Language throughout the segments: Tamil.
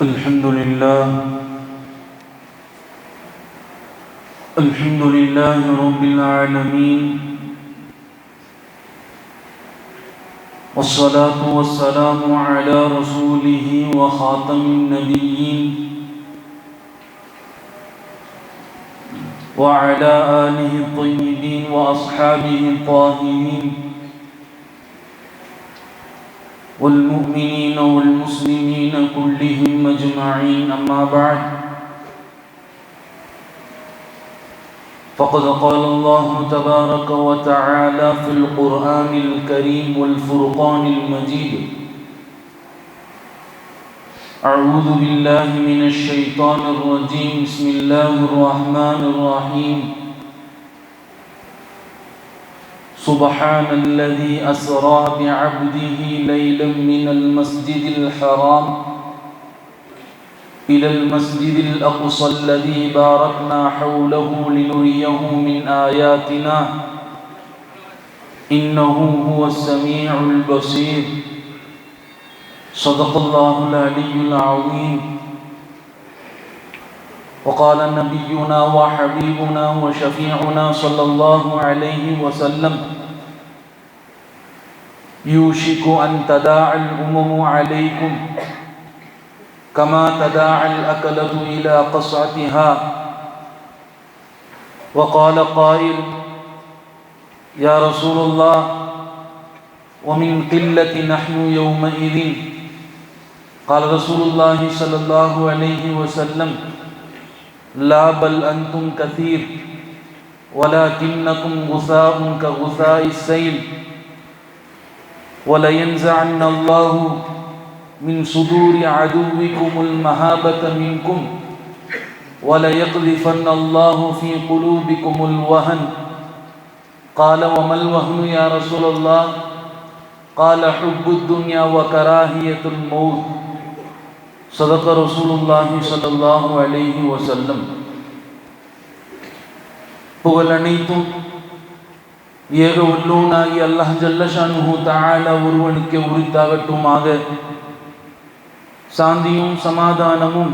الحمد لله الحمد لله رب العالمين والصلاة والسلام على رسوله وخاتم النبيين وعلى آله الطيبين وأصحابه الطاهرين والمؤمنين والمسلمين كلهم أجمعين. أما بعد فقد قال الله تبارك وتعالى في القرآن الكريم والفرقان المجيد أعوذ بالله من الشيطان الرجيم. بسم الله الرحمن الرحيم. سبحان الذي أسرى بعبده ليلا من المسجد الحرام إلى المسجد الأقصى الذي باركنا حوله لنريه من آياتنا. إنه هو السميع البصير. صدق الله العلي العظيم. وقال نبينا وحبيبنا وشفيعنا صلى الله عليه وسلم يوشك أن تداعى الأمم عليكم كما تداعى الأكلة إلى قصعتها. وقال قائل يا رسول الله ومن قلة نحن يومئذ قال رسول الله صلى الله عليه وسلم لا بل أنتم كثير ولكنكم غثاء كغثاء السيل. ولينزعن الله من صدور عدوكم المهابة منكم وليقذفن الله في قلوبكم الوهن. قال وما الوهن يا رسول الله؟ قال حب الدنيا وكراهية الموت. صدق رسول الله صلى الله عليه وسلم புகழ் அனைத்தும் ஏக உள்ளூனாகி அல்லாஹ் ஜல்லஷானுஹு தஆலா ஒருவனுக்கு உரித்தாகட்டுமாக சாந்தியும் சமாதானமும்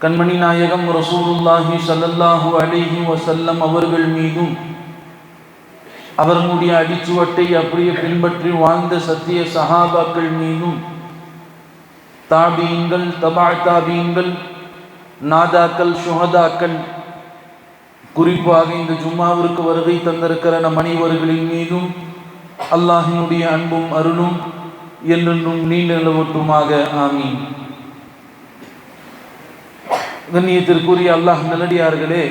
கண்மணி நாயகம் ரசூலுல்லாஹி ஸல்லல்லாஹு அலைஹி வஸல்லம் அவர்கள் மீதும் அவர்களுடைய அடிச்சுவட்டை அப்படியே பின்பற்றி வாழ்ந்த சத்திய சஹாபாக்கள் மீதும் தாபீன்கள் தபா தாபீன்கள் நாதாக்கள் சுகதாக்கள் குறிப்பாக இந்த ஜும்மாவிற்கு வருகை தந்திருக்கிற நம் அனைவர்களின் மீதும் அல்லாஹினுடைய அன்பும் அருளும் என்றென்றும் நீண்ட நிலவட்டுமாக ஆமீன். கண்ணியத்திற்குரிய அல்லாஹ் நல்லடியார்களே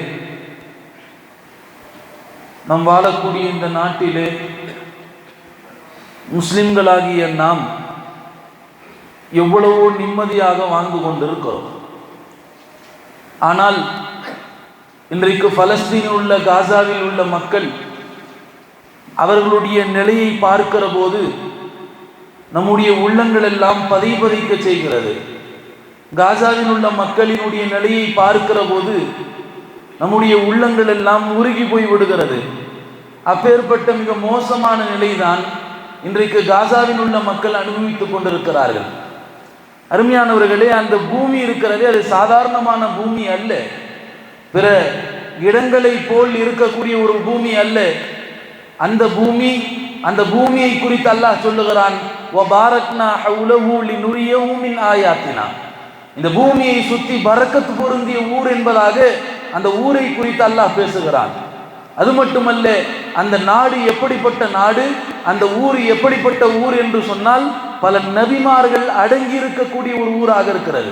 நாம் வாழக்கூடிய இந்த நாட்டிலே முஸ்லிம்களாகிய நாம் எவ்வளவோ நிம்மதியாக வாழ்ந்து கொண்டிருக்கிறோம். ஆனால் இன்றைக்கு பலஸ்தீனில் உள்ள காசாவில் உள்ள மக்கள் அவர்களுடைய நிலையை பார்க்கிற போது நம்முடைய உள்ளங்கள் எல்லாம் பதை பதைக்க செய்கிறது. காசாவில் உள்ள மக்களினுடைய நிலையை பார்க்கிற போது நம்முடைய உள்ளங்கள் எல்லாம் உருகி போய் விடுகிறது. அப்பேற்பட்ட மிக மோசமான நிலைதான் இன்றைக்கு காசாவில் உள்ள மக்கள் அனுபவித்துக் கொண்டிருக்கிறார்கள். அருமையானவர்களே அந்த பூமி இருக்கிறதே அது சாதாரணமான பூமி அல்ல. பிற இடங்களை போல் இருக்கக்கூடிய ஒரு பூமி அல்ல. அந்த பூமி அந்த பூமியை குறித்து அல்லாஹ் சொல்லுகிறான் ஆயாத்தினா. இந்த பூமியை சுத்தி பறக்கத்து பொருந்திய ஊர் என்பதாக அந்த ஊரை குறித்து அல்லாஹ் பேசுகிறான். அது மட்டுமல்ல அந்த நாடு எப்படிப்பட்ட நாடு? அந்த ஊர் எப்படிப்பட்ட ஊர் என்று சொன்னால் பல நபிமார்கள் அடங்கி இருக்கக்கூடிய ஒரு ஊராக இருக்கிறது.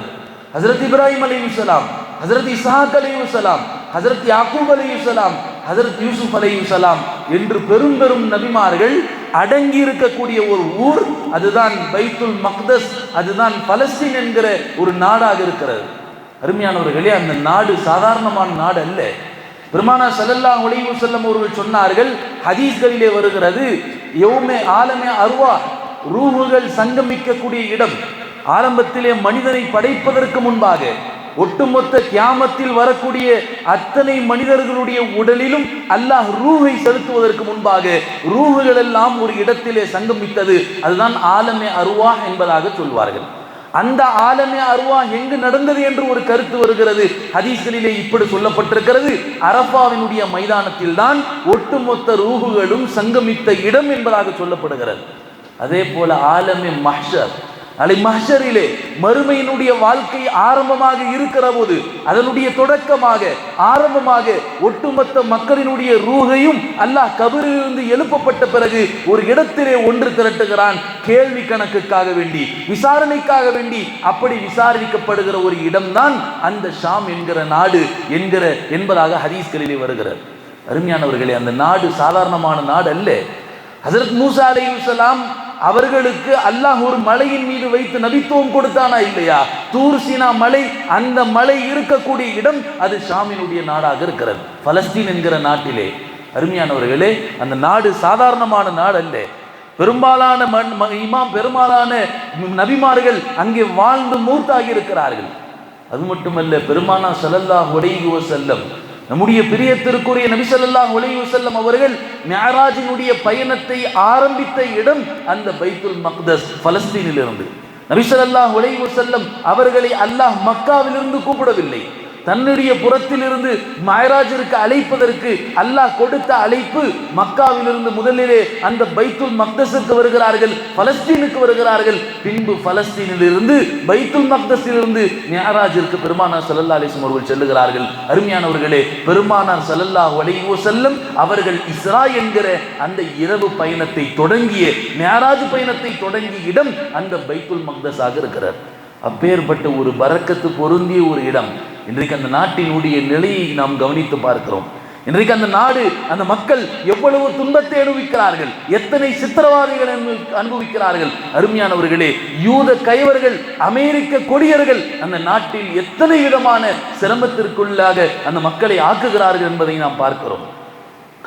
ஹசரத் இப்ராஹிம் அலி சலாம் ஹசரத் இசாக் அலி சலாம் ஹசரத் யாக்கூப் அலி சலாம் ஹசரத் யூசுப் அலி சலாம் என்று பெரும் பெரும் நபிமார்கள் அடங்கி இருக்கக்கூடிய ஒரு ஊர் அதுதான் பைத்துல் மக்தஸ் அதுதான் பலஸ்தீன் என்கிற ஒரு நாடாக இருக்கிறது. அருமையானவர்களே அந்த நாடு சாதாரணமான நாடு அல்ல. பெருமானா சல்லல்லா ஒளிவு செல்லம் அவர்கள் சொன்னார்கள் ஹதீஸ்களிலே வருகிறது யௌமே ஆலமே அருவா ரூகுகள் சங்கமிக்கக்கூடிய இடம். ஆரம்பத்திலே மனிதனை படைப்பதற்கு முன்பாக ஒட்டுமொத்த கியாமத்தில் வரக்கூடிய அத்தனை மனிதர்களுடைய உடலிலும் அல்லாஹ் ரூஹை செலுத்துவதற்கு முன்பாக ரூகுகள் எல்லாம் ஒரு இடத்திலே சங்கமித்தது. அதுதான் ஆலமே அருவா என்பதாக சொல்வார்கள். அந்த ஆலமே அருவா எங்கு நடந்தது என்று ஒரு கருத்து வருகிறது. ஹதீஸ்களிலே இப்படி சொல்லப்பட்டிருக்கிறது. அரபாவினுடைய மைதானத்தில் தான் ஒட்டுமொத்த ரூகுகளும் சங்கமித்த இடம் என்பதாக சொல்லப்படுகிறது. அதே போல ஆலமே மஹ்ஷர் நாளை மஹ்ஷரிலே மறுமையினுடைய வாழ்க்கை ஆரம்பமாக இருக்கிற போது அதனுடைய தொடக்கமாக ஆரம்பமாக ஒட்டுமொத்த மக்களினுடைய ரூகையும் அல்லாஹ் கபரிலிருந்து எழுப்பப்பட்ட பிறகு ஒரு இடத்திலே ஒன்று திரட்டுகிறான் கேள்வி கணக்குக்காக வேண்டி விசாரணைக்காக வேண்டி. அப்படி விசாரிக்கப்படுகிற ஒரு இடம்தான் அந்த ஷாம் என்கிற நாடு என்கிற என்பதாக ஹதீஸ்களிலே வருகிறது. அருமையானவர்களே அந்த நாடு சாதாரணமான நாடு அல்ல ஹசரத் மூசா அலையுசலாம் அவர்களுக்கு அல்லாஹ் ஒரு மலையின் மீது வைத்து நபித்துவம் கொடுத்தானா இல்லையா? தூர்சினா மலை அந்த மலை இருக்கக்கூடிய இடம் அது ஷாமினுடைய நாடாக இருக்கிறது. பலஸ்தீன் என்கிற நாட்டிலே அருமையானவர்களே அந்த நாடு சாதாரணமான நாடு அல்ல. பெரும்பாலான மண் ம- இமாம் பெரும்பாலான நபிமார்கள் அங்கே வாழ்ந்து மூத்தாகி இருக்கிறார்கள் அது மட்டுமல்ல பெருமானா ஸல்லல்லாஹு அலைஹி செல்லம் நம்முடைய பிரியத்திற்குரிய நபி ஸல்லல்லாஹு அலைஹி அவர்கள் மிஅராஜினுடைய பயணத்தை ஆரம்பித்த இடம் அந்த பைத்துல் மக்தஸ் பலஸ்தீனிலிருந்து நபி ஸல்லல்லாஹு அலைஹி செல்லும் அவர்களை அல்லாஹ் மக்காவிலிருந்து கூப்பிடவில்லை. தன்னுடைய புறத்திலிருந்து மயராஜிற்கு அழைப்பதற்கு அல்லாஹ் கொடுத்த அழைப்பு மக்காவிலிருந்து முதலிலே அந்த பைத்துல் மக்தஸுக்கு வருகிறார்கள் பலஸ்தீனுக்கு வருகிறார்கள். பின்பு பலஸ்தீனிலிருந்து பைத்துல் மக்தஸிலிருந்து மியராஜிற்கு பெருமானார் சல்லல்லா அலிஸ்லம் அவர்கள் செல்லுகிறார்கள். அருமையானவர்களே பெருமானார் சல்லல்லா வலையோ செல்லும் அவர்கள் இஸ்ரா என்கிற அந்த இரவு பயணத்தை தொடங்கிய மியராஜ் பயணத்தை தொடங்கிய இடம் அந்த பைத்துல் மக்தஸாக இருக்கிறார் அப்பேற்பட்ட ஒரு பறக்கத்து பொருந்திய ஒரு இடம். இன்றைக்கு அந்த நாட்டினுடைய நிலையை நாம் கவனித்து பார்க்கிறோம். இன்றைக்கு அந்த நாடு அந்த மக்கள் எவ்வளவு துன்பத்தை அனுபவிக்கிறார்கள் எத்தனை சித்திரவாதிகள் அனுபவிக்கிறார்கள். அருமையானவர்களே யூத கைவர்கள் அமெரிக்க கொடியர்கள் அந்த நாட்டில் எத்தனை விதமான சிரமத்திற்குள்ளாக அந்த மக்களை ஆக்குகிறார்கள் என்பதை நாம் பார்க்கிறோம்.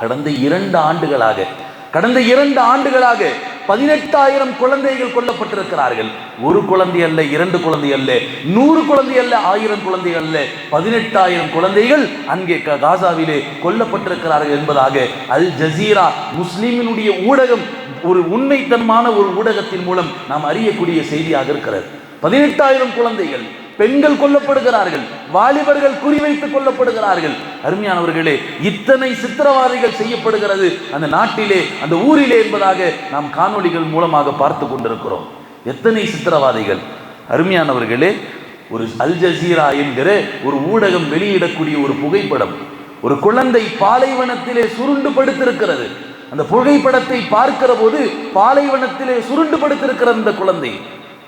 கடந்த இரண்டு ஆண்டுகளாக கடந்த இரண்டு ஆண்டுகளாக பதினெட்டாயிரம் குழந்தைகள் கொல்லப்பட்டிருக்கிறார்கள். ஒரு குழந்தை அல்ல இரண்டு குழந்தை அல்ல நூறு குழந்தை அல்ல ஆயிரம் குழந்தை அல்ல பதினெட்டாயிரம் குழந்தைகள் அங்கே க- காசாவிலே கொல்லப்பட்டிருக்கிறார்கள் என்பதாக அல் ஜசீரா முஸ்லீமினுடைய ஊடகம் ஒரு உண்மைத்தன்மான ஒரு ஊடகத்தின் மூலம் நாம் அறியக்கூடிய செய்தியாக இருக்கிறது. பதினெட்டாயிரம் குழந்தைகள் பெண்கள் கொல்லப்படுகிறார்கள் வாலிபர்கள் குறிவைத்துக் கொல்லப்படுகிறார்கள். அருமையானவர்களே இத்தனை சித்திரவாதிகள் செய்யப்படுகிறது அந்த நாட்டிலே அந்த ஊரிலே என்பதாக நாம் காணொலிகள் மூலமாக பார்த்து கொண்டிருக்கிறோம். எத்தனை சித்திரவாதிகள்? அருமையானவர்களே ஒரு அல் ஜசீரா என்கிற ஒரு ஊடகம் வெளியிடக்கூடிய ஒரு புகைப்படம் ஒரு குழந்தை பாலைவனத்திலே சுருண்டு படுத்திருக்கிறது. அந்த புகைப்படத்தை பார்க்கிற போது பாலைவனத்திலே சுருண்டு படுத்திருக்கிற அந்த குழந்தை.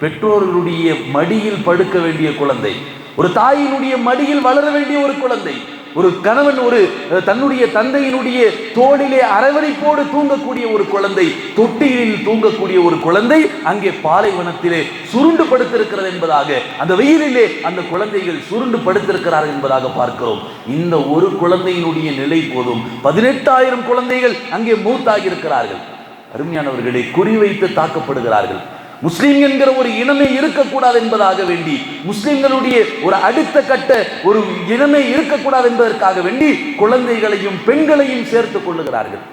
பெற்றோர்களுடைய மடியில் படுக்க வேண்டிய குழந்தை ஒரு தாயினுடைய மடியில் வளர வேண்டிய ஒரு குழந்தை ஒரு கணவன் ஒரு தன்னுடைய தந்தையினுடைய தோளிலே அரவணைப்போடு தூங்கக்கூடிய ஒரு குழந்தை தொட்டியில் தூங்கக்கூடிய ஒரு குழந்தை அங்கே பாலைவனத்திலே சுருண்டு படுத்திருக்கிறது என்பதாக அந்த வெயிலிலே அந்த குழந்தைகள் சுருண்டு படுத்திருக்கிறார்கள் என்பதாக பார்க்கிறோம். இந்த ஒரு குழந்தையினுடைய நிலை போதும். பதினெட்டாயிரம் குழந்தைகள் அங்கே மூத்தாகி இருக்கிறார்கள் அருமையானவர்களை குறிவைத்து தாக்கப்படுகிறார்கள். முஸ்லீம் என்கிற ஒரு இனமே இருக்கக்கூடாது என்பதாக வேண்டி முஸ்லிம்களுடைய ஒரு அடுத்த கட்ட ஒரு இனமே இருக்கக்கூடாது என்பதற்காக வேண்டி குழந்தைகளையும் பெண்களையும் சேர்த்துக் கொள்ளுகிறார்கள்.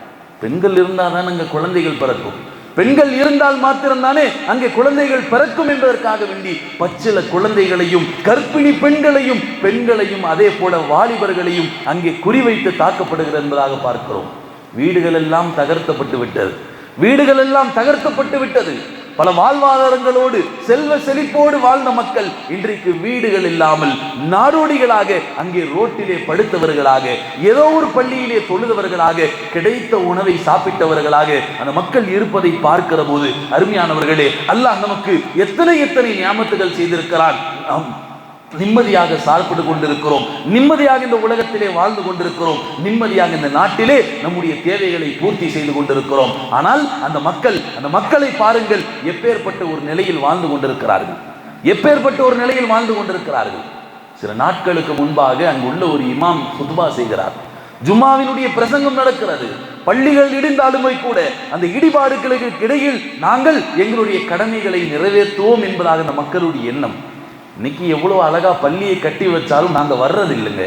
பெண்கள் இருந்தால் தான் அங்கே குழந்தைகள் பிறக்கும். பெண்கள் இருந்தால் மாத்திரம்தானே அங்கே குழந்தைகள் பிறக்கும் என்பதற்காக வேண்டி பச்சில குழந்தைகளையும் கர்ப்பிணி பெண்களையும் பெண்களையும் அதே போல வாலிபர்களையும் அங்கே குறிவைத்து தாக்கப்படுகிறது என்பதாக பார்க்கிறோம். வீடுகள் எல்லாம் தகர்த்தப்பட்டு விட்டது. வீடுகள் எல்லாம் தகர்த்தப்பட்டு விட்டது. பல வாழ்வாதாரங்களோடு செல்வ செழிப்போடு வாழ்ந்த மக்கள் இன்றைக்கு வீடுகள் இல்லாமல் நாடோடிகளாக அங்கே ரோட்டிலே படுத்தவர்களாக ஏதோ ஒரு பள்ளியிலே தொழுதவர்களாக கிடைத்த உணவை சாப்பிட்டவர்களாக அந்த மக்கள் இருப்பதை பார்க்கிற போது அருமையானவர்களே அல்லாஹ் நமக்கு எத்தனை எத்தனை ஞாபகத்துகள் செய்திருக்கிறான். நிம்மதியாக சாப்பிட்டு கொண்டிருக்கிறோம். நிம்மதியாக இந்த உலகத்திலே வாழ்ந்து கொண்டிருக்கிறோம். நிம்மதியாக இந்த நாட்டிலே நம்முடைய தேவைகளை பூர்த்தி செய்து கொண்டிருக்கிறோம். ஆனால் அந்த மக்கள் அந்த மக்களை பாருங்கள் எப்பேற்பட்ட ஒரு நிலையில் வாழ்ந்து கொண்டிருக்கிறார்கள். எப்பேற்பட்ட ஒரு நிலையில் வாழ்ந்து கொண்டிருக்கிறார்கள். சில நாட்களுக்கு முன்பாக அங்குள்ள ஒரு இமாம் குத்பா செய்கிறார். ஜும்மாவினுடைய பிரசங்கம் நடக்கிறது. பள்ளிகள் இடிந்தாலுமே கூட அந்த இடிபாடுகளுக்கு இடையில் நாங்கள் எங்களுடைய கடமைகளை நிறைவேற்றுவோம் என்பதாக அந்த மக்களுடைய எண்ணம். இன்னைக்கு எவ்வளவு அழகா பள்ளியை கட்டி வச்சாலும் நாங்க வர்றது இல்லைங்க.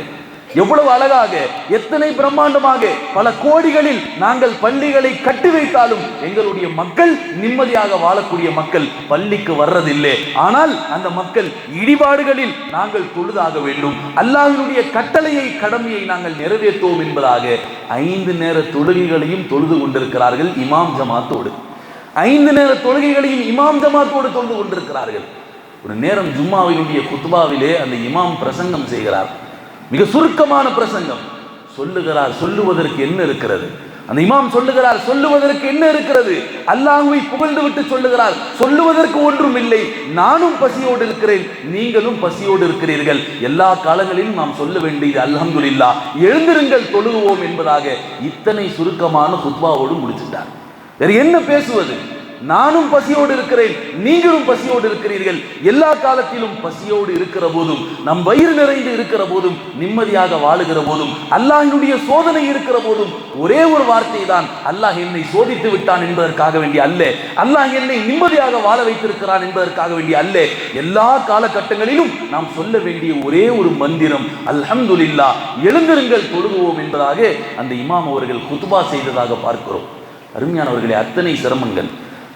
எவ்வளவு அழகாக எத்தனை பிரம்மாண்டமாக பல கோடிகளில் நாங்கள் பள்ளிகளை கட்டி வைத்தாலும் எங்களுடைய மக்கள் நிம்மதியாக வாழக்கூடிய மக்கள் பள்ளிக்கு வர்றதில்லை. ஆனால் அந்த மக்கள் இடிபாடுகளில் நாங்கள் தொழுதாக வேண்டும். அல்லாஹினுடைய கட்டளையை கடமையை நாங்கள் நிறைவேற்றுவோம் என்பதாக ஐந்து நேர தொழுகைகளையும் தொழுது கொண்டிருக்கிறார்கள் இமாம் ஜமாத்தோடு. ஐந்து நேர தொழுகைகளையும் இமாம் ஜமாத்தோடு தொழுது கொண்டிருக்கிறார்கள். ஒரு நேரம் ஜும்மாவினுடைய குத்பாவிலே அந்த இமாம் பிரசங்கம் செய்கிறார். மிக சுருக்கமான பிரசங்கம். சொல்லுகிறார் சொல்லுவதற்கு என்ன இருக்கிறது? அந்த இமாம் சொல்லுகிறார் சொல்லுவதற்கு என்ன இருக்கிறது? அல்லாஹுவை புகழ்ந்து விட்டு சொல்லுகிறார் சொல்லுவதற்கு ஒன்றும் இல்லை. நானும் பசியோடு இருக்கிறேன் நீங்களும் பசியோடு இருக்கிறீர்கள். எல்லா காலங்களிலும் நாம் சொல்ல வேண்டியது அல்ஹம்துலில்லா எழுந்திருங்கள் தொழுகுவோம் என்பதாக இத்தனை சுருக்கமான குத்பாவோடு முடிச்சிட்டார். வேறு என்ன பேசுவது? நானும் பசியோடு இருக்கிறேன் நீங்களும் பசியோடு இருக்கிறீர்கள். எல்லா காலத்திலும் பசியோடு இருக்கிற போதும் நம் வயிறு நிறைந்து இருக்கிற போதும் நிம்மதியாக வாழுகிற போதும் அல்லாஹினுடைய சோதனை இருக்கிற போதும் ஒரே ஒரு வார்த்தை தான் அல்லாஹ் என்னை சோதித்து விட்டான் என்பதற்காக வேண்டிய அல்ல. அல்லாஹ் என்னை நிம்மதியாக வாழ வைத்திருக்கிறான் என்பதற்காக வேண்டிய அல்ல. எல்லா காலகட்டங்களிலும் நாம் சொல்ல வேண்டிய ஒரே ஒரு மந்திரம் அல்ஹம்துலில்லா எழுந்திருங்கள் தொழுகுவோம் என்பதாக அந்த இமாம் அவர்கள் குத்துபா செய்ததாக பார்க்கிறோம். அருமையானவர்களே அத்தனை சிரமங்கள்.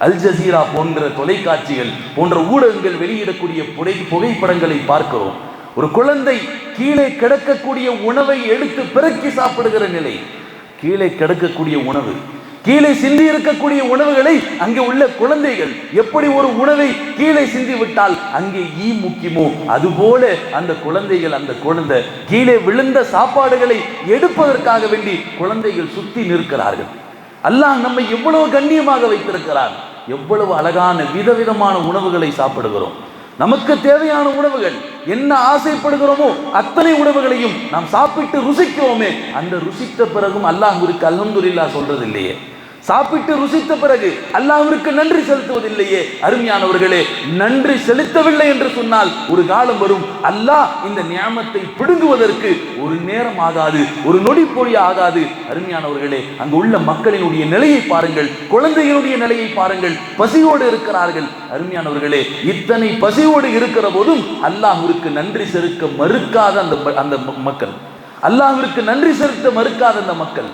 அல் ஜசீரா போன்ற தொலைக்காட்சிகள் போன்ற ஊடகங்கள் வெளியிடக்கூடிய புடை புகைப்படங்களை பார்க்கிறோம். ஒரு குழந்தை கீழே கிடக்கக்கூடிய உணவை எடுத்து பிறக்கி சாப்பிடுகிற நிலை. கீழே கிடக்கக்கூடிய உணவு. கீழே சிந்தி இருக்கக்கூடிய உணவுகளை அங்கே உள்ள குழந்தைகள் எப்படி ஒரு உணவை கீழே சிந்தி விட்டால் அங்கே ஈ முக்கியமோ அதுபோல அந்த குழந்தைகள் அந்த குழந்தை கீழே விழுந்த சாப்பாடுகளை எடுப்பதற்காக வேண்டி குழந்தைகள் சுத்தி நிற்கிறார்கள். அல்லாஹ் நம்மை எவ்வளவு கண்ணியமாக வைத்திருக்கிறான். எவ்வளவு அழகான விதவிதமான உணவுகளை சாப்பிடுகிறோம். நமக்கு தேவையான உணவுகள் என்ன ஆசைப்படுகிறோமோ அத்தனை உணவுகளையும் நாம் சாப்பிட்டு ருசிக்கிறோமே. அந்த ருசித்த பிறகும் அல்லாஹ்விற்கு அல்ஹம்துலில்லா சொல்றது இல்லையே சாப்பிட்டு ருசித்த பிறகு அல்லாஹ்விற்கு நன்றி செலுத்துவதில்லையே. அருமையானவர்களே நன்றி செலுத்தவில்லை என்று சொன்னால் ஒரு காலம் வரும். அல்லாஹ் இந்த நியாமத்தை பிடுங்குவதற்கு ஒரு நேரம் ஆகாது ஒரு நொடி பொழி ஆகாது. அருமையானவர்களே அங்கு உள்ள மக்களினுடைய நிலையை பாருங்கள் குழந்தைகளுடைய நிலையை பாருங்கள் பசியோடு இருக்கிறார்கள். அருமையானவர்களே இத்தனை பசியோடு இருக்கிற போதும் அல்லாஹ்விற்கு நன்றி செலுத்த மறுக்காத அந்த அந்த மக்கள். அல்லாஹ்விற்கு நன்றி செலுத்த மறுக்காத அந்த மக்கள்.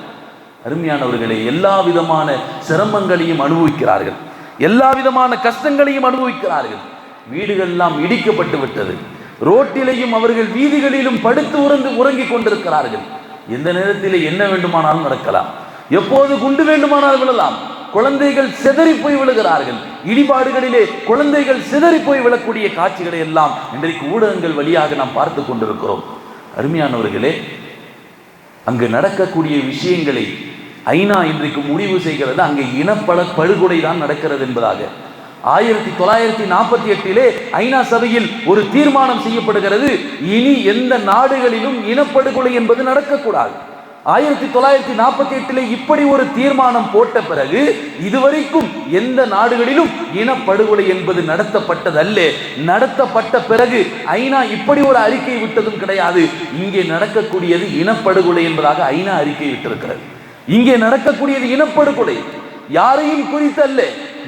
அருமையானவர்களே எல்லா விதமான சிரமங்களையும் அனுபவிக்கிறார்கள். எல்லா விதமான கஷ்டங்களையும் அனுபவிக்கிறார்கள். வீடுகள் எல்லாம் இடிக்கப்பட்டு விட்டது. ரோட்டிலேயும் அவர்கள் வீதிகளிலும் படுத்து உறந்து உறங்கிக் கொண்டிருக்கிறார்கள். எந்த நேரத்தில் என்ன வேண்டுமானாலும் நடக்கலாம். எப்போது குண்டு வேண்டுமானாலும் விழலாம். குழந்தைகள் சிதறி போய் விழுகிறார்கள். இடிபாடுகளிலே குழந்தைகள் சிதறி போய் விழக்கூடிய காட்சிகளை எல்லாம் இன்றைக்கு ஊடகங்கள் வழியாக நாம் பார்த்து கொண்டிருக்கிறோம். அருமையானவர்களே அங்கு நடக்கக்கூடிய விஷயங்களை ஐநா இன்றைக்கு முடிவு செய்கிறது அங்கே இனப்பட படுகொலை தான் நடக்கிறது என்பதாக. ஆயிரத்தி தொள்ளாயிரத்தி நாற்பத்தி எட்டிலே ஐநா சபையில் ஒரு தீர்மானம் செய்யப்படுகிறது இனி எந்த நாடுகளிலும் இனப்படுகொலை என்பது நடக்கக்கூடாது. ஆயிரத்தி தொள்ளாயிரத்தி நாற்பத்தி எட்டிலே இப்படி ஒரு தீர்மானம் போட்ட பிறகு இதுவரைக்கும் எந்த நாடுகளிலும் இனப்படுகொலை என்பது நடத்தப்பட்டதல்ல. நடத்தப்பட்ட பிறகு ஐநா இப்படி ஒரு அறிக்கை விட்டதும் கிடையாது. இங்கே நடக்கக்கூடியது இனப்படுகொலை என்பதாக ஐநா அறிக்கை விட்டிருக்கிறது. இங்கே நடக்கக்கூடியது இனப்படுகொலை. யாரையும் குறித்தல்ல.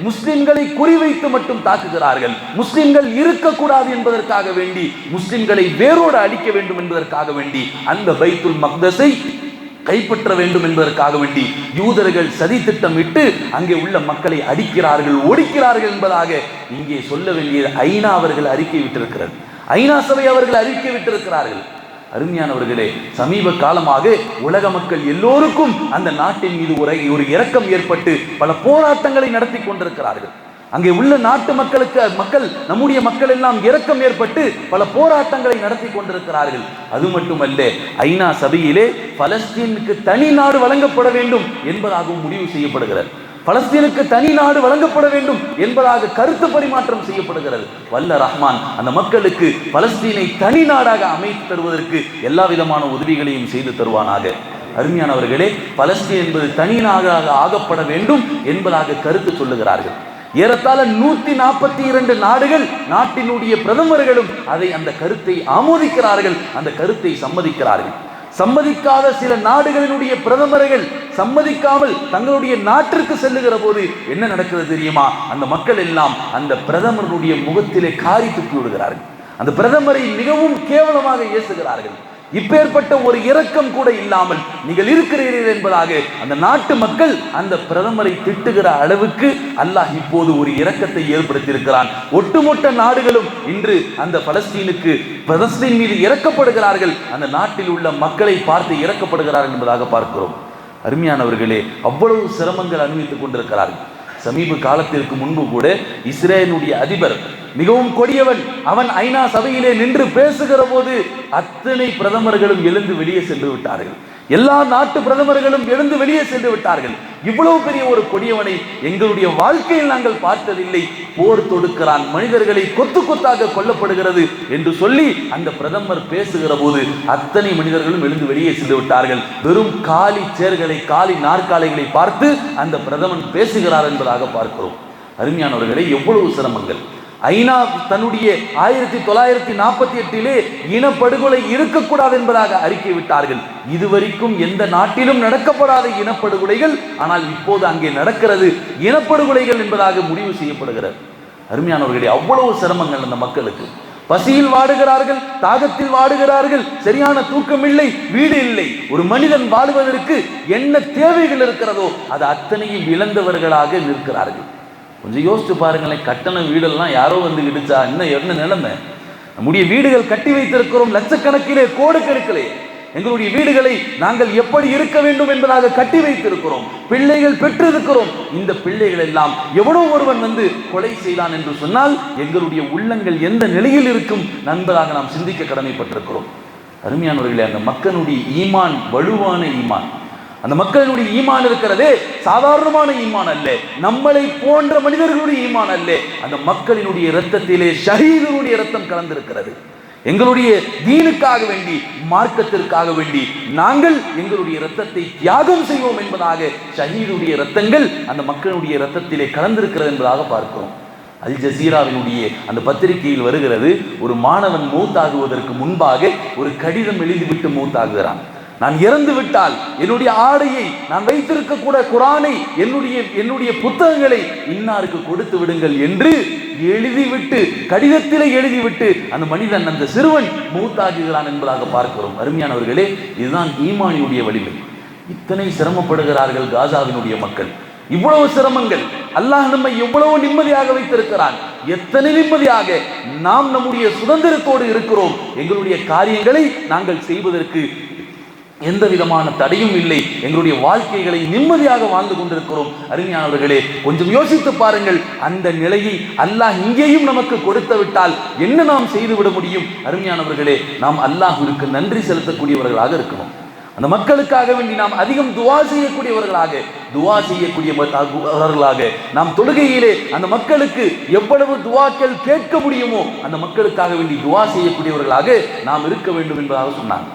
முஸ்லிம்களை குறிவைத்து மட்டும் தாக்குகிறார்கள். முஸ்லிம்கள் இருக்கக்கூடாது என்பதற்காக வேண்டி முஸ்லிம்களை வேரோடு அழிக்க வேண்டும் என்பதற்காக வேண்டி அந்த பைத்துல் மக்தஸை கைப்பற்ற வேண்டும் என்பதற்காக வேண்டி யூதர்கள் சதி திட்டமிட்டு அங்கே உள்ள மக்களை அடிக்கிறார்கள் ஒடிக்கிறார்கள் என்பதாக இங்கே சொல்ல வேண்டியது ஐநா அவர்கள் அறிக்கை விட்டிருக்கிறது. ஐநா சபை அவர்கள் அறிக்கை விட்டிருக்கிறார்கள். அருமையானவர்களே சமீப காலமாக உலக மக்கள் எல்லோருக்கும் அந்த நாட்டின் மீது ஒரு ஒரு இரக்கம் ஏற்பட்டு பல போராட்டங்களை நடத்தி கொண்டிருக்கிறார்கள். அங்கே உள்ள நாட்டு மக்களுக்கு மக்கள் நம்முடைய மக்கள் எல்லாம் இரக்கம் ஏற்பட்டு பல போராட்டங்களை நடத்தி கொண்டிருக்கிறார்கள். அது மட்டுமல்ல ஐநா சபையிலே பலஸ்தீனுக்கு தனி நாடு வழங்கப்பட வேண்டும் என்பதாகவும் முடிவு செய்யப்படுகிறது. பலஸ்தீனுக்கு தனி நாடு வழங்கப்பட வேண்டும் என்பதாக கருத்து பரிமாற்றம் செய்யப்படுகிறது. வல்ல ரஹ்மான் அந்த மக்களுக்கு பலஸ்தீனை தனி நாடாக அமைத்து தருவதற்கு எல்லா விதமான உதவிகளையும் செய்து தருவானாக. அருமையானவர்களே பலஸ்தீன் என்பது தனி நாடாக ஆகப்பட வேண்டும் என்பதாக கருத்து சொல்லுகிறார்கள். ஏறத்தாழ நூத்தி நாற்பத்தி இரண்டு நாடுகள் நாட்டினுடைய பிரதமர்களும் அதை அந்த கருத்தை ஆமோதிக்கிறார்கள் அந்த கருத்தை சம்மதிக்கிறார்கள். சம்மதிக்காத சில நாடுகளினுடைய பிரதமர்கள் சம்மதிக்காமல் தங்களுடைய நாட்டிற்கு செல்லுகிற போது என்ன நடக்கிறது தெரியுமா? அந்த மக்கள் எல்லாம் அந்த பிரதமருடைய முகத்திலே காரி துப்பி விடுகிறார்கள். அந்த பிரதமரை மிகவும் கேவலமாக இயேசுகிறார்கள் இப்பேற்பட்ட ஒரு இரக்கம் கூட இல்லாமல் நீங்கள் இருக்கிறீர்கள் என்பதாக அந்த நாட்டு மக்கள் அந்த பிரதமரை திட்டுகிற அளவுக்கு அல்லாஹ் இப்போது ஒரு இரக்கத்தை ஏற்படுத்தியிருக்கிறான். ஒட்டுமொத்த நாடுகளும் இன்று அந்த பலஸ்தீனுக்கு பலஸ்தீன் மீது இறக்கப்படுகிறார்கள் அந்த நாட்டில் உள்ள மக்களை பார்த்து இறக்கப்படுகிறார்கள் என்பதாக பார்க்கிறோம். அருமையானவர்களே அவ்வளவு சிரமங்கள் அனுபவித்துக் கொண்டிருக்கிறார்கள். சமீப காலத்திற்கு முன்பு கூட இஸ்ரேலுடைய அதிபர் மிகவும் கொடியவன். அவன் ஐநா சபையிலே நின்று பேசுகிற போது அத்தனை பிரதமர்களும் எழுந்து வெளியே சென்று விட்டார்கள். எல்லா நாட்டு பிரதமர்களும் எழுந்து வெளியே சென்று விட்டார்கள். இவ்வளவு பெரிய ஒரு கொடியவனை எங்களுடைய வாழ்க்கையில் நாங்கள் பார்த்ததில்லை. போர் தொடுக்கிறான். மனிதர்களை கொத்து கொத்தாக கொல்லப்படுகிறது என்று சொல்லி அந்த பிரதமர் பேசுகிற போது அத்தனை மனிதர்களும் எழுந்து வெளியே சென்று விட்டார்கள். வெறும் காலி சேர்களை காலி நாற்காலிகளை பார்த்து அந்த பிரதமன் பேசுகிறார் என்பதாக பார்க்கிறோம். அருமையானவர்களே எவ்வளவு சிரமங்கள். ஐநா தன்னுடைய ஆயிரத்தி தொள்ளாயிரத்தி நாற்பத்தி எட்டிலே இனப்படுகொலை இருக்கக்கூடாது என்பதாக அறிக்கை விட்டார்கள். இதுவரைக்கும் எந்த நாட்டிலும் நடக்கப்படாத இனப்படுகொலைகள் ஆனால் இப்போது அங்கே நடக்கிறது இனப்படுகொலைகள் என்பதாக முடிவு செய்யப்படுகிறது. அருமையானவர்களே அவ்வளவு சிரமங்கள் அந்த மக்களுக்கு. பசியில் வாடுகிறார்கள் தாகத்தில் வாடுகிறார்கள் சரியான தூக்கம் இல்லை வீடு இல்லை. ஒரு மனிதன் வாடுவதற்கு என்ன தேவைகள் இருக்கிறதோ அது அத்தனையும் இழந்தவர்களாக நிற்கிறார்கள். கொஞ்சம் யோசிச்சு பாருங்களேன் கட்டண வீடெல்லாம் யாரோ வந்து இடிச்சா இன்னும் என்ன நிலைமை? நம்முடைய வீடுகள் கட்டி வைத்திருக்கிறோம் லட்சக்கணக்கிலே கோடுக்கணக்கிலே. எங்களுடைய வீடுகளை நாங்கள் எப்படி இருக்க வேண்டும் என்பதாக கட்டி வைத்திருக்கிறோம். பிள்ளைகள் பெற்றிருக்கிறோம். இந்த பிள்ளைகள் எல்லாம் எவ்வளவு ஒருவன் வந்து கொலை செய்தான் என்று சொன்னால் எங்களுடைய உள்ளங்கள் எந்த நிலையில் இருக்கும் நண்பராக நாம் சிந்திக்க கடமைப்பட்டிருக்கிறோம். அருமையானவர்களே அந்த மக்களுடைய ஈமான் வலுவான ஈமான். அந்த மக்களினுடைய ஈமான் இருக்கிறதே சாதாரணமான ஈமான் அல்ல. நம்மளை போன்ற மனிதர்களுடைய ஈமான் அல்ல. அந்த மக்களினுடைய இரத்தத்திலே ஷஹீதனுடைய இரத்தம் கலந்திருக்கிறது. எங்களுடைய தீனுக்காக வேண்டி மார்க்கத்திற்காக வேண்டி நாங்கள் எங்களுடைய இரத்தத்தை தியாகம் செய்வோம் என்பதாக ஷஹீதுடைய இரத்தங்கள் அந்த மக்களுடைய இரத்தத்திலே கலந்திருக்கிறது என்பதாக பார்க்கிறோம். அல் ஜசீராவினுடைய அந்த பத்திரிகையில் வருகிறது ஒரு மாணவன் மூத்தாகுவதற்கு முன்பாக ஒரு கடிதம் எழுதிவிட்டு மூத்தாகுகிறான் நான் இறந்து விட்டால் என்னுடைய ஆடையை நான் வைத்திருக்க கூட குரானை என்னுடைய என்னுடைய புத்தகங்களை இன்னாருக்கு கொடுத்து விடுங்கள் என்று எழுதிவிட்டு கடிதத்திலே எழுதிவிட்டு அந்த மனிதன் அந்த சிறுவன் மூத்தாகுகிறான் என்பதாக பார்க்கிறோம். அருமையானவர்களே இதுதான் ஈமானியுடைய வலிமை. இத்தனை சிரமப்படுகிறார்கள் காசாவினுடைய மக்கள். இவ்வளவு சிரமங்கள். அல்லாஹ் நம்மை எவ்வளவு நிம்மதியாக வைத்திருக்கிறான். எத்தனை நிம்மதியாக நாம் நம்முடைய சுதந்திரத்தோடு இருக்கிறோம். எங்களுடைய காரியங்களை நாங்கள் செய்வதற்கு எந்த விதமான தடையும் இல்லை. எங்களுடைய வாழ்க்கைகளை நிம்மதியாக வாழ்ந்து கொண்டிருக்கிறோம். அருமையானவர்களே கொஞ்சம் யோசித்து பாருங்கள். அந்த நிலையை அல்லாஹ் இங்கேயும் நமக்கு கொடுத்து விட்டால் என்ன நாம் செய்துவிட முடியும்? அருமையானவர்களே நாம் அல்லாஹிற்கு நன்றி செலுத்தக்கூடியவர்களாக இருக்கணும். அந்த மக்களுக்காக வேண்டி நாம் அதிகம் துவா செய்யக்கூடியவர்களாக துவா செய்யக்கூடியவர்களாக நாம் தொழுகையிலே அந்த மக்களுக்கு எவ்வளவு துவாக்கள் கேட்க முடியுமோ அந்த மக்களுக்காக வேண்டி துவா செய்யக்கூடியவர்களாக நாம் இருக்க வேண்டும் என்பதாக சொன்னாங்க.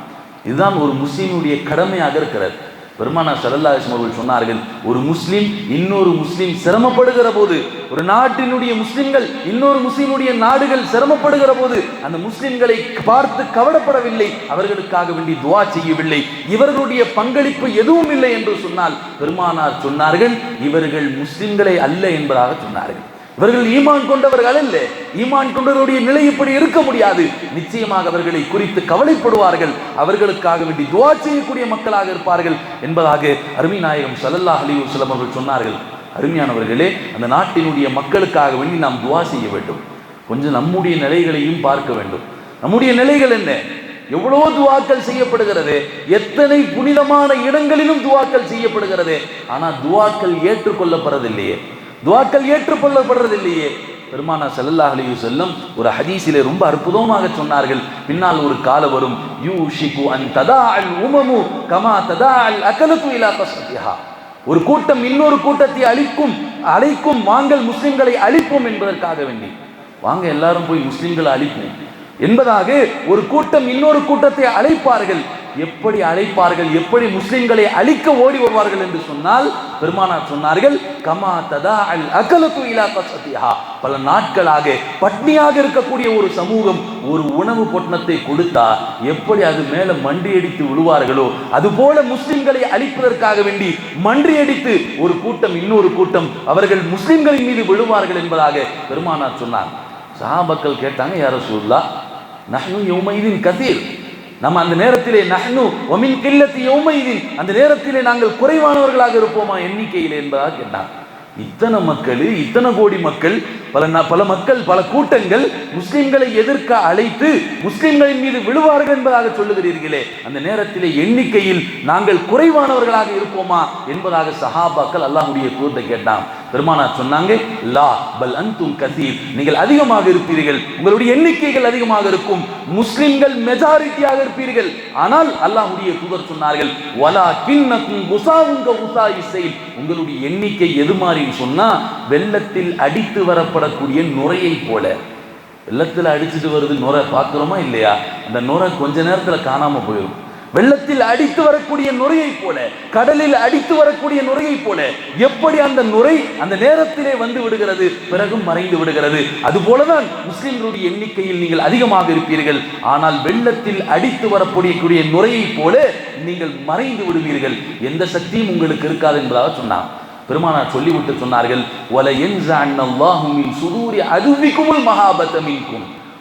இதுதான் ஒரு முஸ்லீமுடைய கடமையாக இருக்கிறது. பெருமானா சல்லல்லாஹிஸ்லம் அவர்கள் சொன்னார்கள் ஒரு முஸ்லீம் இன்னொரு முஸ்லீம் சிரமப்படுகிற போது ஒரு நாட்டினுடைய முஸ்லிம்கள் இன்னொரு முஸ்லீமுடைய நாடுகள் சிரமப்படுகிற போது அந்த முஸ்லிம்களை பார்த்து கவலைப்படவில்லை அவர்களுக்காக வேண்டி துவா செய்யவில்லை. இவர்களுடைய பங்களிப்பு எதுவும் இல்லை என்று சொன்னால் பெருமானார் சொன்னார்கள் இவர்கள் முஸ்லிம்களை அல்ல என்பதாக சொன்னார்கள். இவர்கள் ஈமான் கொண்டவர்கள் அல்ல. ஈமான் கொண்டவருடைய நிலை இப்படி இருக்க முடியாது. நிச்சயமாக அவர்களை குறித்து கவலைப்படுவார்கள். அவர்களுக்காக வேண்டி துவா செய்யக்கூடிய மக்களாக இருப்பார்கள் என்பதாக அருமை நாயகம் சல்லல்லாஹ் அலி வஸல்லம் அவர்கள் சொன்னார்கள். அருமையானவர்களே அந்த நாட்டினுடைய மக்களுக்காக வேண்டி நாம் துவா செய்ய வேண்டும். கொஞ்சம் நம்முடைய நிலைகளையும் பார்க்க வேண்டும். நம்முடைய நிலைகள் என்ன? எவ்வளோ துவாக்கள் செய்யப்படுகிறது? எத்தனை புனிதமான இடங்களிலும் துவாக்கள் செய்யப்படுகிறது? ஆனால் துவாக்கள் ஏற்றுக்கொள்ளப்படுறதில்லையே துவாக்கள் ஏற்றுக்கொள்ளப்படுறதில்லையே. பெருமானா செல்லல்லா அலைஹி செல்லும் ஒரு ஹதீஸிலே ரொம்ப அற்புதமாக சொன்னார்கள். பின்னால் ஒரு காலம் வரும். யூஷிகு அன் ததாஅல் உமமு கமா ததா அல் அகலுக்கு இலா கஸ்திஹா ஒரு கூட்டம் இன்னொரு கூட்டத்தை அழிக்கும் அழைக்கும் வாங்கள் முஸ்லிம்களை அழிப்போம் என்பதற்காக வேண்டி. வாங்க எல்லாரும் போய் முஸ்லிம்களை அழிப்போம். என்பதாக ஒரு கூட்டம் இன்னொரு கூட்டத்தை அழைப்பார்கள். எப்படி அழைப்பார்கள் எப்படி முஸ்லிம்களை அழிக்க ஓடி வருவார்கள் என்று சொன்னால் பெருமானார் சொன்னார்கள் கமா ததா அல் அகலத்து இலா கசத்தியா பல நாட்களாக பட்னியாக இருக்கக்கூடிய ஒரு சமூகம் ஒரு உணவு பொட்டணத்தை கொடுத்தா எப்படி அது மேல மண்டியடித்து விழுவார்களோ அதுபோல முஸ்லிம்களை அழிப்பதற்காக வேண்டி மன்றியடித்து ஒரு கூட்டம் இன்னொரு கூட்டம் அவர்கள் முஸ்லிம்களின் மீது விழுவார்கள் என்பதாக பெருமானார் சொன்னார். சஹாபக்கள் கேட்டாங்க யார சொல்லா நஹ்னு யௌமைதின் கதீர் நம்ம அந்த நேரத்திலே நஹ்னு ஒமின் கில்லத்தி யௌமைதின். அந்த நேரத்திலே நாங்கள் குறைவானவர்களாக இருப்போமா? எண்ணிக்கையில் என்பதாக கேட்டான். இத்தனை மக்கள் இத்தனை கோடி மக்கள் பல பல மக்கள் பல கூட்டங்கள் முஸ்லிம்களை எதிர்க்க அழைத்து முஸ்லிம்களின் மீது விழுவார்கள் என்பதாக சொல்லுகிறீர்களே. அந்த நேரத்திலே எண்ணிக்கையில் நாங்கள் குறைவானவர்களாக இருப்போமா? என்பதாக சஹாபாக்கள் அல்லாஹுடைய தூதத்தை கேட்டான். பெருமானார் சொன்னாங்க லா பல் அன்தும் கசீர். நீங்கள் அதிகமாக இருப்பீர்கள். உங்களுடைய எண்ணிக்கைகள் அதிகமாக இருக்கும். முஸ்லிம்கள் மெஜாரிட்டியாக இருப்பீர்கள். ஆனால் அல்லாஹ்வுடைய தூதர் சொன்னார்கள் வலா கிண்ணக்கும் உசாவுங்க உசா இசை உங்களுடைய எண்ணிக்கை எது மாதிரின்னு சொன்னா வெள்ளத்தில் அடித்து வரப்படக்கூடிய நுரையை போல. வெள்ளத்தில் அடிச்சுட்டு வருது நுரை பார்க்குறோமா இல்லையா? அந்த நுரை கொஞ்ச நேரத்தில் காணாமல் போயிடும் வெள்ளத்தில் அடித்து வரக்கூடிய நுரையை போல கடலில் அடித்து வரக்கூடிய நுரையை போல எப்படி அந்த நுரை அந்த நேரத்திலே வந்து விடுகிறது பிறகும் மறைந்து விடுகிறது. அது போலதான் முஸ்லிம்களுடைய எண்ணிக்கையில் நீங்கள் அதிகமாக இருப்பீர்கள். ஆனால் வெள்ளத்தில் அடித்து வரக்கூடிய நுரையை போல நீங்கள் மறைந்து விடுவீர்கள். எந்த சக்தியும் உங்களுக்கு இருக்காது என்பதாக சொன்னார் பெருமானார் சொல்லிவிட்டு சொன்னார்கள் ஒல அல்லாஹு மின் சுதூரி அதுவிக்குமுல் மகாபத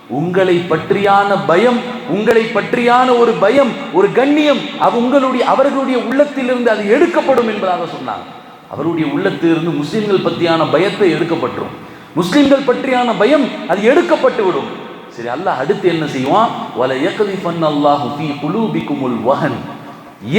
உங்களை பற்றியான பயம் உங்களை பற்றியான ஒரு பயம் ஒரு கண்ணியம் அது உங்களுடைய அவர்களுடைய உள்ளத்திலிருந்து அது எடுக்கப்படும் என்பதாக சொன்னாங்க. அவருடைய உள்ளத்திலிருந்து முஸ்லிம்கள் பற்றியான பயத்தை எடுக்கப்பட்டுரும். முஸ்லிம்கள் பற்றியான பயம் அது எடுக்கப்பட்டு விடும். சரி அல்லாஹ் அடுத்து என்ன செய்வான்? வல யக்திஃபன் அல்லாஹு ஃபீ குலூபிக்குமுல் வஹன்.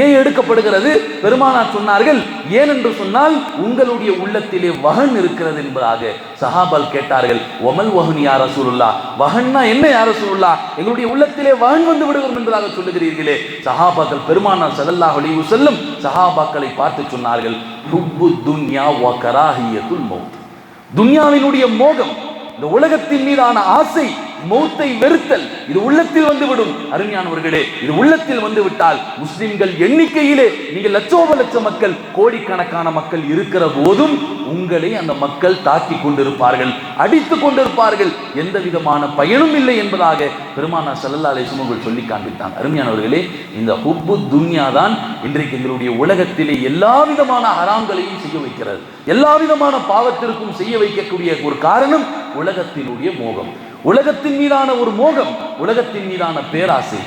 ஏன் எடுக்கப்படுகிறது? பெருமானார் சொன்னார்கள் ஏன் என்று சொன்னால் உங்களுடைய உள்ளத்திலே வகன் இருக்கிறது என்பதாக. சஹாபால் கேட்டார்கள் ஒமல் வகன் யார் ரசூலுல்லா வகன்னா என்ன யார் ரசூலுல்லா எங்களுடைய உள்ளத்திலே வகன் வந்து விடுகிறோம் என்பதாக சொல்லுகிறீர்களே. சஹாபாக்கள் பெருமானார் சதல்லா ஒளிவு செல்லும் சஹாபாக்களை பார்த்து சொன்னார்கள் ஹுப்பு துன்யா வ கராஹியத்துல் மௌத். துன்யாவினுடைய மோகம் இந்த உலகத்தின் மீதான ஆசை மௌத்தை வெறுத்தல் இது உள்ளத்தில் வந்துவிடும். அருமையானவர்களே இது உள்ளத்தில் வந்து விட்டால் முஸ்லிம்கள் எண்ணிக்கையிலே நீங்கள் லட்சோப லட்ச மக்கள் கோடிக்கணக்கான மக்கள் இருக்கிற போதும் உங்களை அந்த மக்கள் தாக்கி கொண்டிருப்பார்கள் அடித்துக் கொண்டிருப்பார்கள். எந்த விதமான பயனும் இல்லை என்பதாக பெருமானா சல்லல்லா அலிஸ்லம் சொல்லி காண்பித்தான். அருமையானவர்களே இந்த ஹுப்பு துன்யா தான் இன்றைக்கு எங்களுடைய உலகத்திலே எல்லா விதமான அறாம்களையும் செய்ய வைக்கிறது. எல்லா விதமான பாவத்திற்கும் செய்ய வைக்கக்கூடிய ஒரு காரணம் உலகத்தினுடைய மோகம். உலகத்தின் மீதான ஒரு மோகம் உலகத்தின் மீதான பேராசை.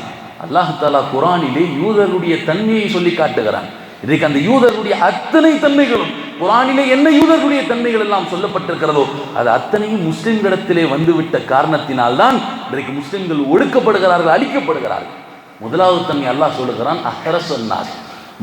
அல்லாஹாலா குரானிலே யூதருடைய தன்மையை சொல்லி காட்டுகிறான். இன்றைக்கு அந்த யூதருடைய அத்தனை தன்மைகளும் குரானிலே என்ன யூதர்களுடைய தன்மைகள் எல்லாம் சொல்லப்பட்டிருக்கிறதோ அது அத்தனையும் முஸ்லிம்களிடத்திலே வந்துவிட்ட காரணத்தினால்தான் இன்றைக்கு முஸ்லிம்கள் ஒடுக்கப்படுகிறார்கள் அழிக்கப்படுகிறார்கள் முதலாவது தன்மை அல்லாஹ் சொல்லுகிறான் அஹரசன்னாஸ்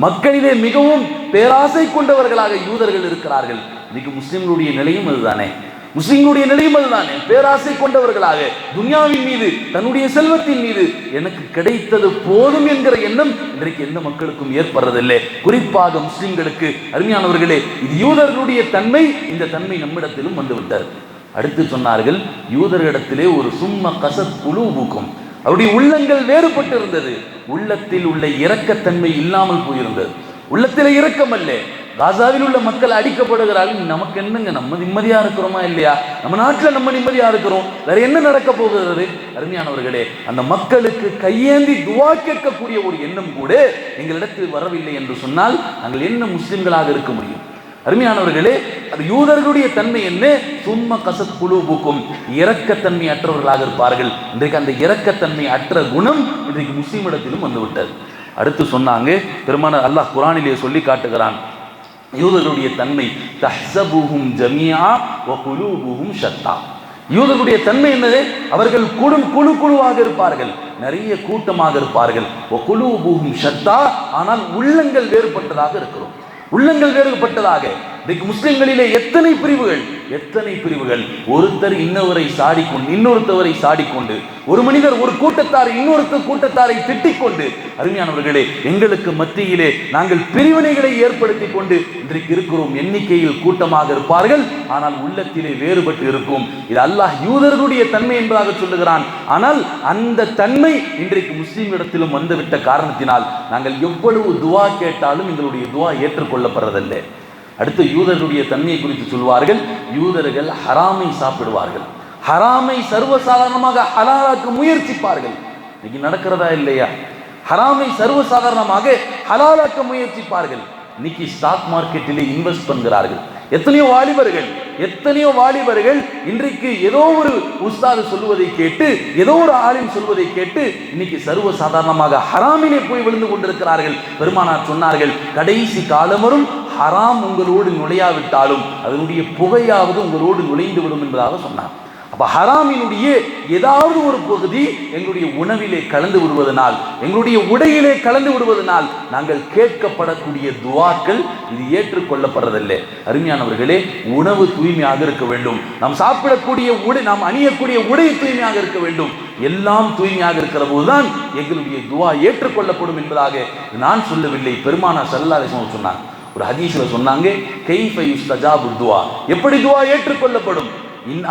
மக்களிலே மிகவும் பேராசை கொண்டவர்களாக யூதர்கள் இருக்கிறார்கள். இன்னைக்கு முஸ்லிம்களுடைய நிலையும் அதுதானே. முஸ்லிம்களுடைய நிலையும் அதுதானே பேராசை கொண்டவர்களாக துன்யாவின் மீது தன்னுடைய செல்வத்தின் மீது எனக்கு கிடைத்தது போதும் என்கிற எண்ணம் இன்றைக்கு எந்த மக்களுக்கும் ஏற்படுறதில்லை. குறிப்பாக முஸ்லிம்களுக்கு அருமையானவர்களே இது யூதர்களுடைய தன்மை இந்த தன்மை நம்மிடத்திலும் வந்துவிட்டது. அடுத்து சொன்னார்கள் யூதர்களிடத்திலே ஒரு சும்ம கசத் குலூபுக்கும் அவருடைய உள்ளங்கள் வேறுபட்டு இருந்தது உள்ளத்தில் உள்ள இரக்கத்தன்மை இல்லாமல் போயிருந்தது. உள்ளத்தில் இரக்கம் அல்ல காசாவில் உள்ள மக்கள் அடிக்கப்படுகிறார்கள். நமக்கு என்னங்க? நம்ம நிம்மதியா இருக்கிறோமா இல்லையா? நம்ம நாட்டில் நம்ம நிம்மதியா இருக்கிறோம். வேற என்ன நடக்க போகிறது? அருமையானவர்களே அந்த மக்களுக்கு கையேந்தி துவா கேட்கக்கூடிய ஒரு எண்ணம் கூட எங்களிடத்தில் வரவில்லை என்று சொன்னால் நாங்கள் என்ன முஸ்லிம்களாக இருக்க முடியும்? அருமையானவர்களே அது யூதர்களுடைய தன்மை என்ன? சும்ம கசத் குழு பூக்கும் இரக்கத்தன்மை அற்றவர்களாக இருப்பார்கள். இன்றைக்கு அந்த இரக்கத்தன்மை அற்ற குணம் இன்றைக்கு முஸ்லிமிடத்திலும் வந்துவிட்டது. அடுத்து சொன்னாங்க பெருமான அல்லாஹ் குரானிலே சொல்லி காட்டுகிறான் யூதர்களுடைய தன்மை தஹ்சபுஹும் ஜமியா வ ஷத்தா. யூதருடைய தன்மை என்னது? அவர்கள் குழு குழு குழுவாக இருப்பார்கள். நிறைய கூட்டமாக இருப்பார்கள். வ ஷத்தா ஆனால் உள்ளங்கள் வேறுபட்டதாக இருக்கிறோம். உள்ளங்கள் வேறுபட்டதாக. இன்றைக்கு முஸ்லிம்களிலே எத்தனை பிரிவுகள்? எத்தனை பிரிவுகள்? ஒருத்தர் இன்னொருவரை சாடிக்கொண்டு இன்னொருத்தவரை சாடிக்கொண்டு ஒரு மனிதர் ஒரு கூட்டத்தார் இன்னொருத்தர் கூட்டத்தாரை திட்டிக்கொண்டு அருமையானவர்களே எங்களுக்கு மத்தியிலே நாங்கள் பிரிவினைகளை ஏற்படுத்தி கொண்டு இன்றைக்கு இருக்கிறோம். எண்ணிக்கையில் கூட்டமாக இருப்பார்கள் ஆனால் உள்ளத்திலே வேறுபட்டு இருக்கும். இது அல்லாஹ் யூதர்களுடைய தன்மை என்பதாக சொல்லுகிறான். ஆனால் அந்த தன்மை இன்றைக்கு முஸ்லீமிடத்திலும் வந்துவிட்ட காரணத்தினால் நாங்கள் எவ்வளவு துவா கேட்டாலும் எங்களுடைய துவா ஏற்றுக்கொள்ளப்படுறதில்லை. அடுத்து யூதர்களுடைய தன்மையை குறித்து சொல்வார்கள். யூதர்கள் ஹராமை சாப்பிடுவார்கள். ஹராமை சர்வசாதாரணமாக ஹலாலாக்க முயற்சிப்பார்கள். இன்னைக்கு நடக்கிறதா இல்லையா? ஹராமை சர்வசாதாரணமாக ஹலாலாக்க முயற்சிப்பார்கள். இன்னைக்கு ஸ்டாக் மார்க்கெட்டிலே இன்வெஸ்ட் பண்ணுகிறார்கள் எத்தனையோ வாலிபர்கள் எத்தனையோ வாலிபர்கள் இன்றைக்கு ஏதோ ஒரு உஸ்தாது சொல்லுவதை கேட்டு ஏதோ ஒரு ஆளின் சொல்வதை கேட்டு இன்னைக்கு சர்வ சாதாரணமாக ஹராமிலே போய் விழுந்து கொண்டிருக்கிறார்கள். பெருமானார் சொன்னார்கள் கடைசி காலம் வரும் ஹராம் உங்களோடு நுழையாவிட்டாலும் அதனுடைய புகையாவது உங்களோடு நுழைந்து விடும் என்பதாக சொன்னார். அப்போ ஹராமினுடைய ஏதாவது ஒரு பகுதி எங்களுடைய உணவிலே கலந்து விடுவதனால் எங்களுடைய உடையிலே கலந்து விடுவதனால் நாங்கள் கேட்கப்படக்கூடிய துவாக்கள் இது ஏற்றுக்கொள்ளப்படுறதில்லை. அருமையானவர்களே உணவு தூய்மையாக இருக்க வேண்டும். நாம் சாப்பிடக்கூடிய உடை நாம் அணியக்கூடிய உடை தூய்மையாக இருக்க வேண்டும். எல்லாம் தூய்மையாக இருக்கிற போதுதான் எங்களுடைய துவா ஏற்றுக்கொள்ளப்படும் என்பதாக நான் சொல்லவில்லை. பெருமானா சல்லாலை சொன்னாங்க. ஒரு ஹதீஸ்ல சொன்னாங்க கைஃபை துவா. எப்படி துவா ஏற்றுக்கொள்ளப்படும்?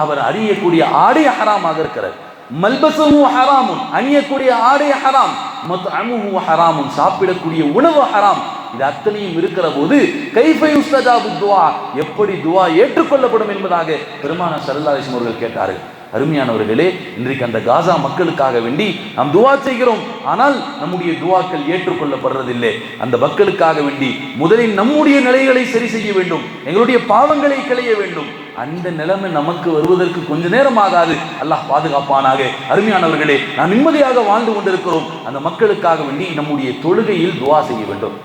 அவர் அணியக்கூடிய ஆடை ஹராமாக இருக்கிறது. மல்பசமும் ஹராமும் அணியக்கூடிய ஆடை ஹராம் மத்அமுஹு ஹராமும் சாப்பிடக்கூடிய உணவு ஹராம். இது அத்தனையும் இருக்கிற போது கைஃபை உஸ்தஜாபு துவா எப்படி துவா ஏற்றுக்கொள்ளப்படும் என்பதாக பெருமான சரல்லாலிஸ்ம் அவர்கள் கேட்டார்கள். அருமையானவர்களே இன்றைக்கு அந்த காசா மக்களுக்காக வேண்டி நாம் துவா செய்கிறோம். ஆனால் நம்முடைய துவாக்கள் ஏற்றுக்கொள்ளப்படுறதில்லை. அந்த மக்களுக்காக வேண்டி முதலில் நம்முடைய நிலைகளை சரி செய்ய வேண்டும். எங்களுடைய பாவங்களை களைய வேண்டும். அந்த நிலைமை நமக்கு வருவதற்கு கொஞ்ச நேரம் ஆகாது அல்லாஹ் பாதுகாப்பானாக. அருமையானவர்களே நாம் நிம்மதியாக வாழ்ந்து கொண்டிருக்கிறோம். அந்த மக்களுக்காக வேண்டி நம்முடைய தொழுகையில் துவா செய்ய வேண்டும்.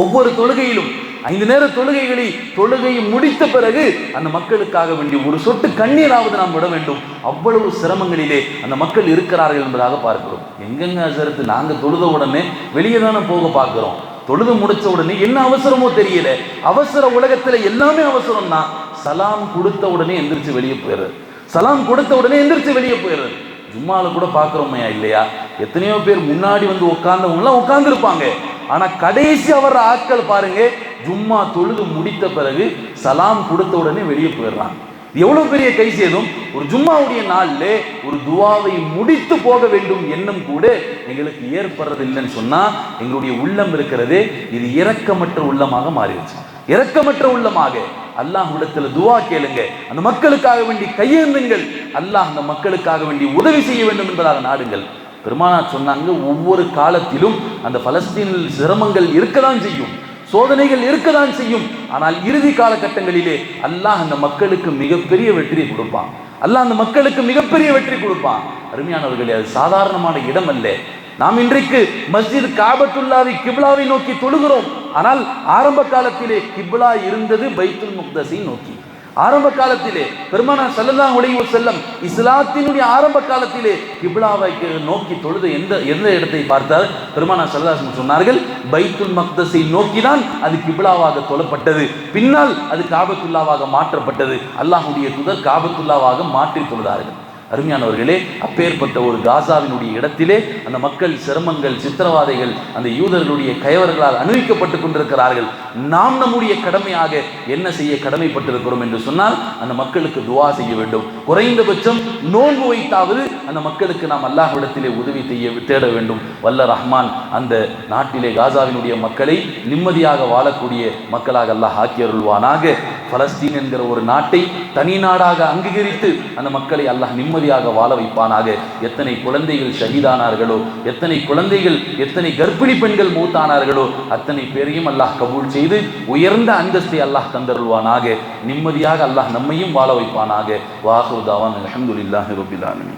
ஒவ்வொரு தொழுகையிலும் ஐந்து நேர தொழுகைகளை தொழுகையை முடித்த பிறகு அந்த மக்களுக்காக வேண்டிய ஒரு சொட்டு கண்ணீராவது நாம் விட வேண்டும். அவ்வளவு சிரமங்களிலே அந்த மக்கள் இருக்கிறார்கள் என்பதாக பார்க்கிறோம். எங்கெங்க அசரத்து நாங்கள் தொழுத உடனே வெளியே தானே போக பார்க்கிறோம். தொழுது முடிச்ச உடனே என்ன அவசரமோ தெரியல. அவசர உலகத்துல எல்லாமே அவசரம் தான் சலாம் கொடுத்த உடனே எந்திரிச்சு வெளியே போயிடுறது. சலாம் கொடுத்த உடனே எந்திரிச்சு வெளியே போயிடுறது. ஜும்மால கூட பார்க்குறோமையா இல்லையா? எத்தனையோ பேர் முன்னாடி வந்து உட்கார்ந்தவங்களாம் உட்கார்ந்துருப்பாங்க. ஆனா கடைசி அவர் ஆட்கள் பாருங்க ஜும்மா தொழுது முடித்த பிறகு சலாம் கொடுத்த உடனே வெளியே போயிடுறாங்க. எவ்வளவு பெரிய கை சேதம்? ஒரு ஜும்மாவுடைய நாள்ல ஒரு துவாவை முடித்து போக வேண்டும் எண்ணம் கூட எங்களுக்கு ஏற்படுறது இல்லைன்னு சொன்னா எங்களுடைய உள்ளம் இருக்கிறது இது இரக்கமற்ற உள்ளமாக மாறிடுச்சு. இரக்கமற்ற உள்ளமாக. அல்லாஹ் இடத்துல துவா கேளுங்க. அந்த மக்களுக்காக வேண்டி கையேந்துங்கள். அல்லாஹ் அந்த மக்களுக்காக வேண்டி உதவி செய்ய வேண்டும் என்பதாக நாடுங்கள். பெருமானார் சொன்னாங்க ஒவ்வொரு காலத்திலும் அந்த பலஸ்தீனில் சிரமங்கள் இருக்கதான் செய்யும் சோதனைகள் இருக்கதான் செய்யும். ஆனால் இறுதி காலகட்டங்களிலே அல்லாஹ் அந்த மக்களுக்கு மிகப்பெரிய வெற்றியை கொடுப்பான். அல்லாஹ் அந்த மக்களுக்கு மிகப்பெரிய வெற்றி கொடுப்பான். அருமையானவர்களே அது சாதாரணமான இடம் அல்ல. நாம் இன்றைக்கு மஸ்ஜித் காபத்துல்லாவை கிப்லாவை நோக்கி தொழுகிறோம். ஆனால் ஆரம்ப காலத்திலே கிப்லா இருந்தது பைத்துல் முக்தஸை நோக்கி. ஆரம்ப காலத்திலே பெருமானா செல்லதா உடைய செல்லம் இஸ்லாத்தினுடைய ஆரம்ப காலத்திலே கிபிலாவை நோக்கி தொழுத எந்த எந்த இடத்தை பார்த்தால் பெருமானா சல்லல்லாஹு சொன்னார்கள் பைத்துல் மக்தஸை நோக்கிதான் அது கிபிலாவாக தொழப்பட்டது. பின்னால் அது காபத்துல்லாவாக மாற்றப்பட்டது. அல்லாஹுடைய துதர் காபத்துல்லாவாக மாற்றி தொழுதார்கள். அருமையானவர்களே அப்பேற்பட்ட ஒரு காசாவினுடைய இடத்திலே அந்த மக்கள் சிரமங்கள் சித்திரவாதைகள் அந்த யூதர்களுடைய கயவர்களால் அனுபவிக்கப்பட்டு கொண்டிருக்கிறார்கள். நாம் நம்முடைய கடமையாக என்ன செய்ய கடமைப்பட்டிருக்கிறோம் என்று சொன்னால் அந்த மக்களுக்கு துவா செய்ய வேண்டும். குறைந்தபட்சம் நோன்பு வைத்தாவது அந்த மக்களுக்கு நாம் அல்லாஹ்விடத்திலே உதவி செய்ய தேட வேண்டும். வல்ல ரஹ்மான் அந்த நாட்டிலே காசாவினுடைய மக்களை நிம்மதியாக வாழக்கூடிய மக்களாக அல்லாஹ் ஆக்கியருள்வானாக. பலஸ்தீன் என்கிற ஒரு நாட்டை தனி நாடாக அங்கீகரித்து அந்த மக்களை அல்லாஹ் நிம்மதி நிம்மதியாக வாழ வைப்பானாக? எத்தனை குழந்தைகள் ஷஹீதானார்களோ? எத்தனை குழந்தைகள் எத்தனை கர்ப்பிணி பெண்கள் மூத்தானார்களோ? அத்தனை பேரையும் அல்லாஹ் கபூல் செய்து உயர்ந்த அந்தஸ்தை அல்லாஹ் தந்தருள்வானாக. நிம்மதியாக அல்லாஹ் நம்மையும் வாழ வைப்பானாக. வாஹுதாவான் அலமதுல்லாஹி ரபிலானி